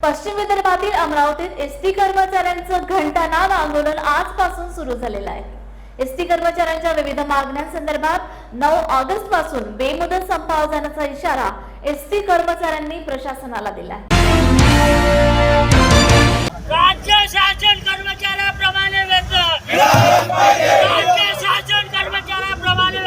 पश्चिम विदर्भातील अमरावतीत एस टी कर्मचाऱ्यांचं घंटानाद आंदोलन आजपासून सुरू झालेलं आहे. एस टी कर्मचाऱ्यांच्या विविध मागण्यांसंदर्भात नऊ ऑगस्टपासून बेमुदत संपाव जाण्याचा इशारा एस टी कर्मचाऱ्यांनी प्रशासनाला दिला राज्य शासन कर्मचाऱ्याप्रमाणे राज्य शासन कर्मचाऱ्याप्रमाणे